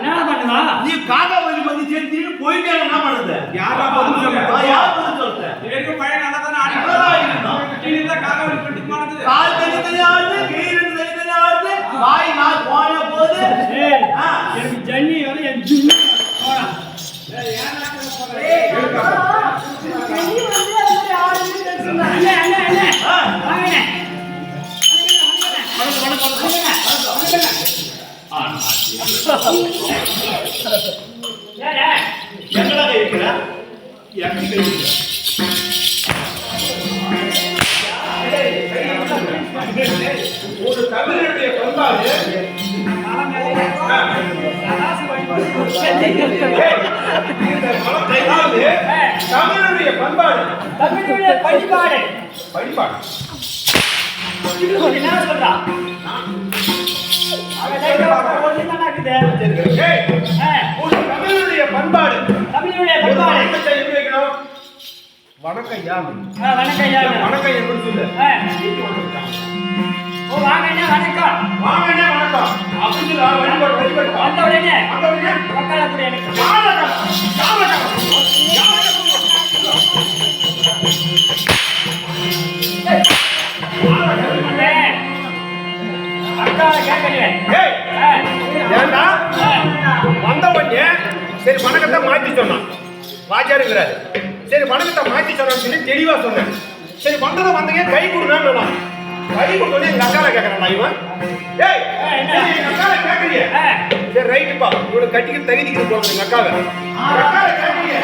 என்ன பண்ணுவா? நீ வலி வந்து சேர்த்து போயிட்டே என்ன பண்ணுது. யார் கை வைக்கிற எங்க ஒரு தமிழனுடைய பண்பாடு. தமிழனுடைய பண்பாடு. தமிழுடைய பண்பாடு. பண்பாடு. என்ன சொல்றா? தமிழனுடைய பண்பாடு. தமிழுடைய பண்பாடு. எப்படி வைக்கணும்? வணக்கம் ஐயா ஆ, வணக்கம் ஐயா வணக்கம் எப்படி சொல்லு. ஆ, ஓ வாங்க அண்ணா வணக்கம். வாங்கண்ணே வணக்கம். அப்படின்னு வழிபாடு வழிபாடு. வந்த உடனே வந்த உடனே, மக்களை கூட எனக்கு யாவகம், யாவகம், யாவகம். அண்ணே, அக்காவை கேட்கலையே. ஏய், ஆ, ஏண்டா? ஆ, வந்த உடனே சரி வணக்கத்தை மாத்தி சொன்னான். வாஜாருங்கிறாரு சரி வணக்கத்தை மாத்தி சொன்னான்னு சொல்லி தெளிவா சொன்னேன் சரி வந்ததை வந்தீங்க கை கொடுனான்னு கை கொடுத்தோடனே எங்க அக்கால கேட்கறான் இவன்? ஏய் எங்க அக்கால கேட்கறியே சரி ரைட்டுப்பா இவனை கட்டிக்கிட்டு தகுதிக்கு போகணும் எங்க அக்காவை. அக்காவை கேட்கறியே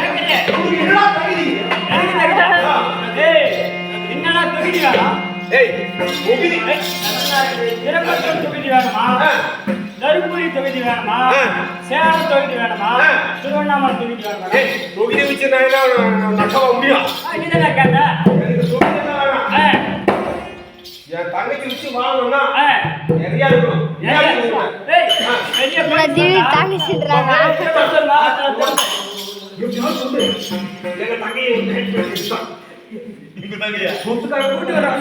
என்னடா தகுதி? என்னடா தொகுதி வேணும்? ஏய் ஏய், திருப்பத்தூர் தொகுதி வேணுமா. தருமபுரி தொகுதி வேணுமா. சேலம் தொகுதி வேணுமா. திருவண்ணாமலை தொகுதி வேணுமா? முகிதி வச்சு நான் என்ன நக்கவா முடியும்? ஆ, நீதானே என் தங்கச்சி வச்சு வாங்கணும்னா. நிறைய இருக்கணும். திடீர்னு தாங்கி சொல்லு. எங்க தங்கையை தங்கைய. கூட்டு எல்லாம்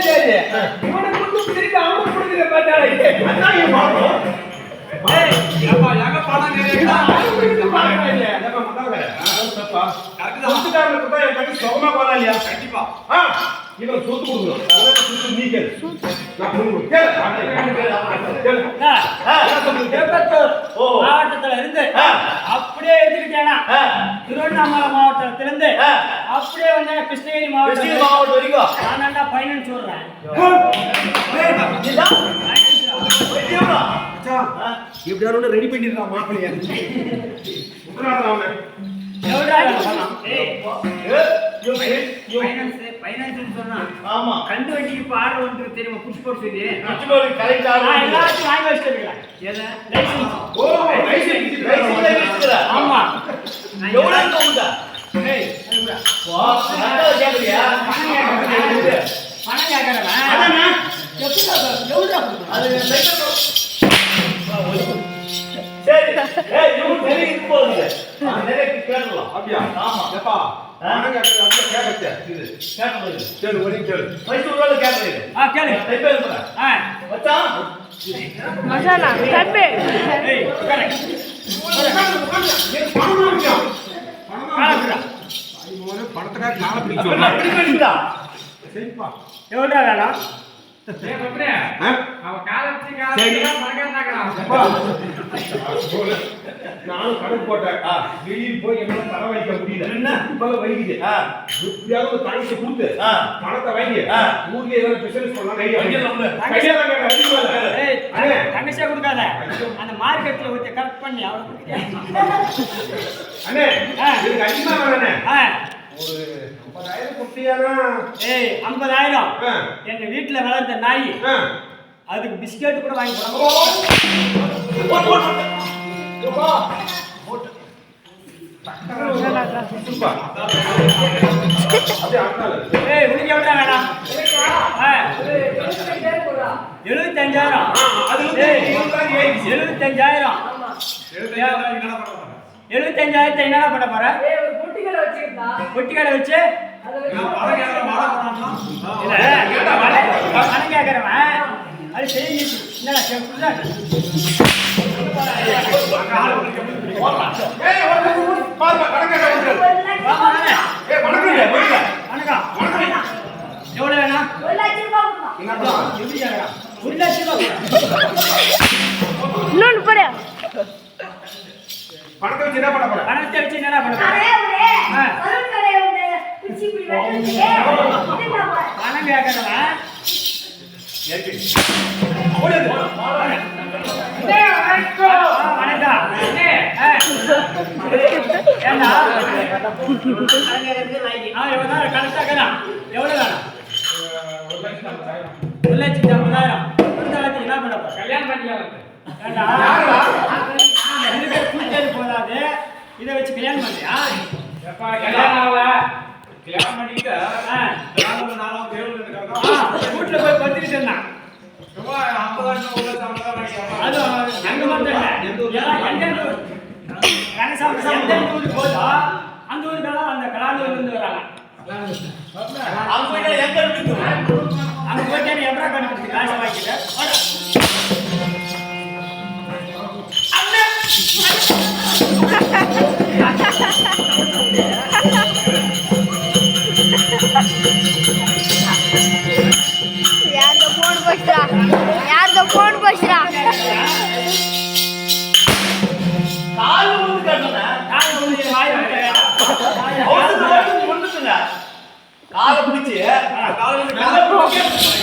சரி. இவனை கொண்டு திருப்பி அவனை கொடுக்குற பார்த்தாலே. அதான் என் பாவம். ஏய், இவன் சொத்து கொடுக்கணும். சொத்து நீ கேளு. நான் கொடுக்கணும். மாவட்டத்துல இருந்து. அப்படியே எடுத்துக்கிட்டேனா திருவண்ணாமலை மாவட்டத்துல இருந்து. அப்படியே வந்து கிருஷ்ணகிரி மாவட்டம் மாவட்டம் வரைக்கும். நான் பைனன்ஸ் சொல்றேன் எப்படியாவது ரெடி பண்ணிருக்கான் மாப்பிள்ளைய. எவ்வளோ ஃபைனான்ஸ் சொன்னா ஆமா. கண்டு வண்டிக்கு இப்ப ஆர்டர் வந்து தெரியுமா? சொல்லி. கட்சிபோடு கரெக்ட் எல்லாத்தையும் வாங்கி வச்சிருக்கேன் எதை? லைசன்ஸ். ஓ லைசன்ஸ். ஆமா. எவ்வளவு உங்க ஏய். வா கேக்குறியா பணம் அதானே? அது லைசன்ஸ் சரி. ஏய் இவன் போகுது நான் நிறைய கேட்கலாம் அப்படியா? ஆமா. எப்பா? மசாலா தம்பி. பணத்துக்காக அப்படி பண்ணிட்டா சரிப்பா. எவ்வளவுடா வேணும்? நானும் கணக்கு போட்டேன். வெளியில் போய் என்னால தர வைக்க முடியல. என்ன? இப்பதான் வைக்குது எப்படியாவது ஒரு பணத்தை கொடுத்து. பணத்தை வாங்கி. ஊர்ல ஏதாவது பிசினஸ் பண்ணலாம் தங்கச்சியா கொடுக்காத. அந்த மார்க்கெட்ல ஒருத்த கரெக்ட் பண்ணி அவளை கொடுத்துட்டியா? அண்ணே, ஆ. இதுக்கு அதிகமா வேணாண்ணே. ஒரு 50,000 கொடுத்தீங்கன்னா, ஏய் ஐம்பதாயிரம். எங்க வீட்டுல வளர்த்த நாய். அதுக்கு பிஸ்கெட் கூட வாங்கி எழுபத்தஞ்சாயிரம். எழுபத்தஞ்சாயிரம். எழுபத்தஞ்சாயிரத்தை என்னடா பண்ண போற? பொட்டி கடை வச்சு? பணம் கேட்கறவன் அது செய்ய என்னடா கேட்குதா ஏய், ஒரு நிமிஷம் ஊரு, பாருப்பா, கணக்காக வந்துரு. ஏய், வணக்கம் ஐயா, வணக்கம். வணக்கம் வணக்கம். எவ்வளோ வேணாம் என்னப்பா? எப்படி கேட்கறான் ஒரு லட்சம் ரூபாய் இன்னொன்று போடு பணத்தை வச்சு என்ன பண்ண போற? பணத்தை வச்சு என்னடா பண்ண போற பணம் கேட்கறவன் ஏற்கனவே. ஓடியாந்து. ஆ, வணக்கம் ஆ. ஏண்டா ஆ எவ்வளோ நேரம் கரெக்டாக இருக்கிறான் எவ்வளோ வேணும் ஒரு லட்சத்தி ஐம்பதாயிரம் என்ன பண்ண கல்யாணம் பண்ணிக்கலாம் ரெண்டு போதாது இதை வச்சு கல்யாணம் பண்ணியா கல்யாணம் ஆகல. வீட்டுல போய் பத்திரிட்டு இருந்தான் ஒரு அங்க ஊருக்கு போதோ அந்த கலாலூர்ல இருந்து வராங்க. அங்க போய் எங்க அங்க போயிட்டு எப்படா கண்டுபிடிச்சு காசை வாங்கிட்டு ಯಾರ್ದೋ ಫೋನ್ ಬಸ್ರಾ ಯಾರ್ದೋ ಫೋನ್ ಬಸ್ರಾ கால் வந்து கட்டணும் காசை கொண்டு நீ வாய் விட்டு. அவருக்கு மட்டும் கொண்டுட்டுங்க காலை பிடிச்சி காலையில நல்லா பிடிச்சி